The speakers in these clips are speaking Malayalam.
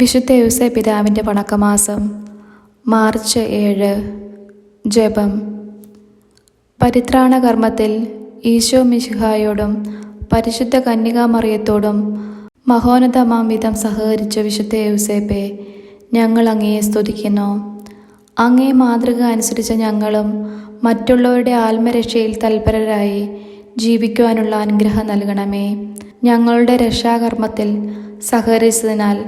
വിശുദ്ധ യൂസെ പിതാവിന്റെ വണക്കമാസം മാർച്ച് ഏഴ് ജപം. പരിത്രാണ കർമ്മത്തിൽ ഈശോ മിശിഹായോടും പരിശുദ്ധ കന്യകാമറിയത്തോടും മഹോന്നതമാം വിധം സഹകരിച്ച വിശുദ്ധ യൂസേപ്പെ ഞങ്ങൾ അങ്ങയെ സ്തുതിക്കുന്നു. അങ്ങേ മാതൃക അനുസരിച്ച ഞങ്ങളും മറ്റുള്ളവരുടെ ആത്മരക്ഷയിൽ തൽപരരായി ജീവിക്കുവാനുള്ള അനുഗ്രഹം നൽകണമേ. ഞങ്ങളുടെ രക്ഷാകർമ്മത്തിൽ സഹകരിച്ചതിനാൽ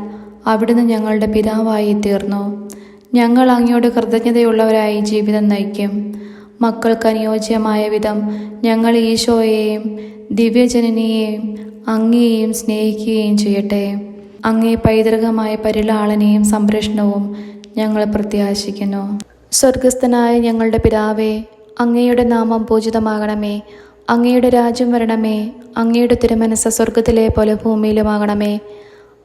അവിടുന്ന് ഞങ്ങളുടെ പിതാവായി തീർന്നു. ഞങ്ങൾ അങ്ങയോട് കൃതജ്ഞതയുള്ളവരായി ജീവിതം നയിക്കും. മക്കൾക്ക് അനുയോജ്യമായ വിധം ഞങ്ങൾ ഈശോയെയും ദിവ്യജനനിയെയും അങ്ങയെയും സ്നേഹിക്കുകയും ചെയ്യട്ടെ. അങ്ങേ പൈതൃകമായ പരിലാളനയും സംരക്ഷണവും ഞങ്ങൾ പ്രത്യാശിക്കുന്നു. സ്വർഗസ്ഥനായ ഞങ്ങളുടെ പിതാവേ അങ്ങയുടെ നാമം പൂജിതമാകണമേ. അങ്ങയുടെ രാജ്യം വരണമേ. അങ്ങയുടെ തിരുമനസ്സ സ്വർഗത്തിലെ പോലെ ഭൂമിയിലുമാകണമേ.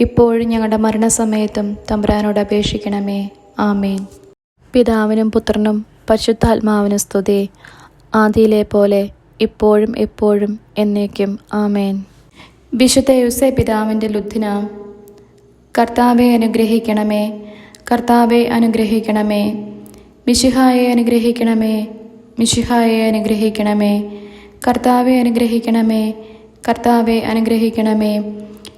ഇപ്പോഴും ഞങ്ങളുടെ മരണസമയത്തും തമ്പുരാനോട് അപേക്ഷിക്കണമേ. ആമേൻ. പിതാവിനും പുത്രനും പരിശുദ്ധാത്മാവിനും സ്തുതി. ആദിയിലെ പോലെ ഇപ്പോഴും എപ്പോഴും എന്നേക്കും. ആമേൻ. വിശുദ്ധ യുസെ പിതാവിന്റെ ലുദ്ധിന കർത്താവെ അനുഗ്രഹിക്കണമേ കർത്താവെ അനുഗ്രഹിക്കണമേ മിശിഹായെ അനുഗ്രഹിക്കണമേ മിശിഹായെ അനുഗ്രഹിക്കണമേ കർത്താവെ അനുഗ്രഹിക്കണമേ കർത്താവെ അനുഗ്രഹിക്കണമേ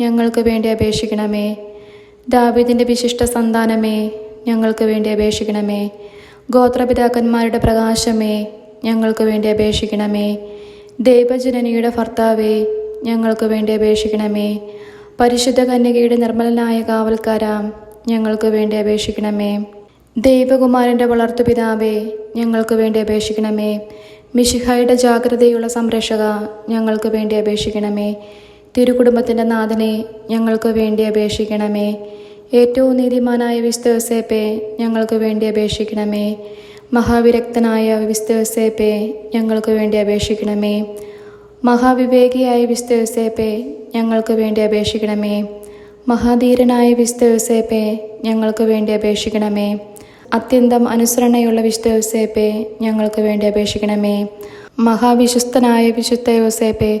ഞങ്ങൾക്ക് വേണ്ടി അപേക്ഷിക്കണമേ. ദാവീദിന്റെ വിശിഷ്ട സന്താനമേ ഞങ്ങൾക്ക് വേണ്ടി അപേക്ഷിക്കണമേ. ഗോത്രപിതാക്കന്മാരുടെ പ്രകാശമേ ഞങ്ങൾക്ക് വേണ്ടി അപേക്ഷിക്കണമേ. ദൈവജനനിയുടെ ഭർത്താവേ ഞങ്ങൾക്ക് വേണ്ടി അപേക്ഷിക്കണമേ. പരിശുദ്ധ കന്യകയുടെ നിർമ്മലനായ കാവൽക്കാരാം ഞങ്ങൾക്ക് വേണ്ടി അപേക്ഷിക്കണമേ. ദൈവകുമാരന്റെ വളർത്തുപിതാവേ ഞങ്ങൾക്ക് വേണ്ടി അപേക്ഷിക്കണമേ. മിഷിഹായുടെ ജാഗ്രതയുള്ള സംരക്ഷക ഞങ്ങൾക്ക് വേണ്ടി അപേക്ഷിക്കണമേ. തിരുകുടുംബത്തിന്റെ നാഥനെ ഞങ്ങൾക്ക് വേണ്ടി അപേക്ഷിക്കണമേ. ഏറ്റവും നീതിമാനായ വിസ്തവസേപ്പെ ഞങ്ങൾക്ക് വേണ്ടി അപേക്ഷിക്കണമേ. മഹാവിരക്തനായ വിസ്തവസേപ്പെ ഞങ്ങൾക്ക് വേണ്ടി അപേക്ഷിക്കണമേ. മഹാവിവേകിയായ വിസ്തവസേപ്പെ ഞങ്ങൾക്ക് വേണ്ടി അപേക്ഷിക്കണമേ. മഹാധീരനായ വിസ്തവസേപ്പെ ഞങ്ങൾക്ക് വേണ്ടി അപേക്ഷിക്കണമേ. അത്യന്തം അനുസരണയുള്ള വിശുദ്ധ ഞങ്ങൾക്ക് വേണ്ടി അപേക്ഷിക്കണമേ. മഹാവിശ്വസ്തനായ വിശുദ്ധ യോസേപ്പെ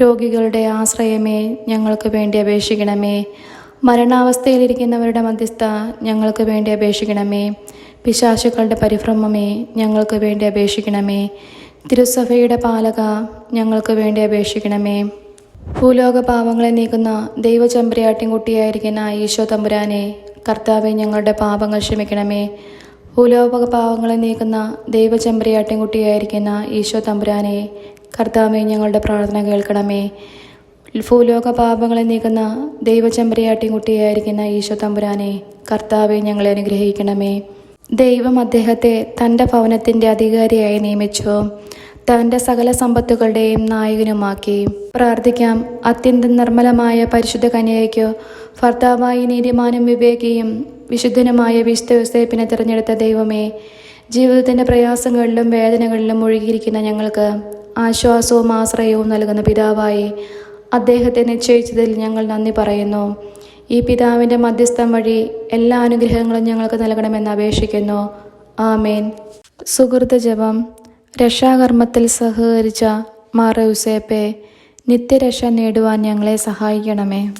രോഗികളുടെ ആശ്രയമേ ഞങ്ങൾക്ക് വേണ്ടി അപേക്ഷിക്കണമേ. മരണാവസ്ഥയിലിരിക്കുന്നവരുടെ മധ്യസ്ഥ ഞങ്ങൾക്ക് വേണ്ടി അപേക്ഷിക്കണമേ. പിശാശുക്കളുടെ പരിഭ്രമമേ ഞങ്ങൾക്ക് വേണ്ടി അപേക്ഷിക്കണമേ. തിരുസഭയുടെ പാലക ഞങ്ങൾക്ക് വേണ്ടി അപേക്ഷിക്കണമേ. ഭൂലോക പാവങ്ങളെ നീക്കുന്ന ദൈവചമ്പരിയാട്ടിൻകുട്ടിയായിരിക്കുന്ന ഈശോ തമ്പുരാനെ കർത്താവെ ഞങ്ങളുടെ പാപങ്ങൾ ക്ഷമിക്കണമേ. ഭൂലോക പാവങ്ങളെ നീക്കുന്ന ദൈവചമ്പരിയാട്ടിൻകുട്ടിയായിരിക്കുന്ന ഈശോ തമ്പുരാനെ കർത്താവെ ഞങ്ങളുടെ പ്രാർത്ഥന കേൾക്കണമേ. ഭൂലോക പാപങ്ങളെ നീക്കുന്ന ദൈവചമ്പരിയാട്ടിൻകുട്ടിയായിരിക്കുന്ന ഈശോ തമ്പുരാനെ കർത്താവെ ഞങ്ങളെ അനുഗ്രഹിക്കണമേ. ദൈവം അദ്ദേഹത്തെ തന്റെ ഭവനത്തിന്റെ അധികാരിയായി നിയമിച്ചു. തന്റെ സകല സമ്പത്തുകളുടെയും നായകനുമാക്കി. പ്രാർത്ഥിക്കാം അത്യന്തം നിർമ്മലമായ പരിശുദ്ധ കന്യകയ്ക്കു ഭർത്താവായി നീതിമാനും വിവേകിയും വിശുദ്ധനുമായ വിശുദ്ധ യോസേപ്പിനെ തിരഞ്ഞെടുത്ത ദൈവമേ ജീവിതത്തിന്റെ പ്രയാസങ്ങളിലും വേദനകളിലും മുഴുകിയിരിക്കുന്ന ഞങ്ങൾക്ക് ആശ്വാസവും ആശ്രയവും നൽകുന്ന പിതാവായി അദ്ദേഹത്തെ നിശ്ചയിച്ചതിൽ ഞങ്ങൾ നന്ദി പറയുന്നു. ഈ പിതാവിന്റെ മധ്യസ്ഥം വഴി എല്ലാ അനുഗ്രഹങ്ങളും ഞങ്ങൾക്ക് നൽകണമെന്ന് അപേക്ഷിക്കുന്നു. ആമേൻ. സുഹൃത്ത് ജപം. രക്ഷാകർമ്മത്തിൽ സഹകരിച്ച മാറ യൂസേപ്പെ നിത്യരക്ഷ നേടുവാൻ ഞങ്ങളെ സഹായിക്കണമേ.